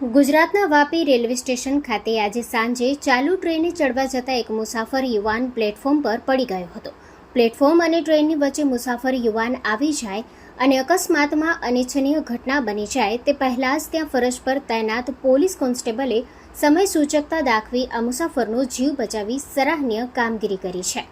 ગુજરાતના Vapi railway station ખાતે આજે સાંજે ચાલુ ટ્રેને ચડવા જતા એક મુસાફર યુવાન પ્લેટફોર્મ પર પડી ગયો હતો. પ્લેટફોર્મ અને ટ્રેનની વચ્ચે મુસાફર યુવાન આવી જાય અને અકસ્માતમાં અનિચ્છનીય ઘટના બની જાય તે પહેલાં જ ત્યાં ફરજ પર તૈનાત પોલીસ કોન્સ્ટેબલે સમય સૂચકતા દાખવી આ મુસાફરનો જીવ બચાવી સરાહનીય કામગીરી કરી છે.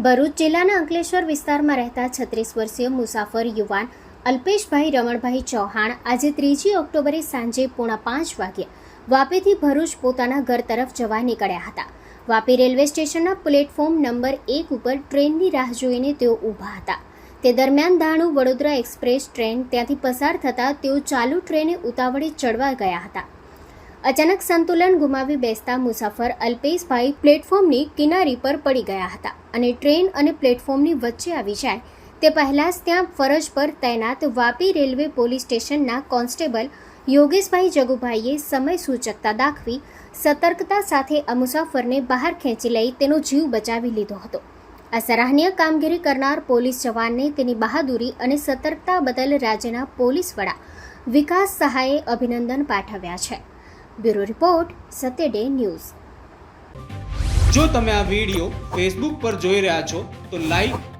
ભરૂચ જિલ્લાના અંકલેશ્વર વિસ્તારમાં રહેતા છત્રીસ વર્ષીય મુસાફર યુવાન અલ્પેશભાઈ, રમણભાઈ ચૌહાણ આજે ત્રીજી ઓક્ટોબરે સાંજે પોણા પાંચ વાગ્યે વાપીથી ભરૂચ પોતાના ઘર તરફ જવા નીકળ્યા હતા. વાપી રેલવે સ્ટેશનના પ્લેટફોર્મ નંબર એક ઉપર ટ્રેનની રાહ જોઈને તેઓ ઊભા હતા. તે દરમિયાન દાણુ વડોદરા એક્સપ્રેસ ટ્રેન ત્યાંથી પસાર થતાં તેઓ ચાલુ ટ્રેને ઉતાવળે ચડવા ગયા હતા. અચાનક સંતુલન ગુમાવી બેસતા મુસાફર અલ્પેશભાઈ પ્લેટફોર્મની કિનારી પર પડી ગયા હતા અને ટ્રેન અને પ્લેટફોર્મની વચ્ચે આવી જાય તે પહેલાં જ ત્યાં ફરજ પર તૈનાત વાપી રેલવે પોલીસ સ્ટેશનના કોન્સ્ટેબલ યોગેશભાઈ જગુભાઈએ સમય સૂચકતા દાખવી સતર્કતા સાથે આ મુસાફરને બહાર ખેંચી લઈ તેનો જીવ બચાવી લીધો હતો. આ સરાહનીય કામગીરી કરનાર પોલીસ જવાનને તેની બહાદુરી અને સતર્કતા બદલ રાજ્યના પોલીસ વડા વિકાસ સહાયે અભિનંદન પાઠવ્યા છે. Bureau report Satya day news. જો તમે આ વીડિયો ફેસબુક પર જોઈ રહ્યા છો, તો લાઈક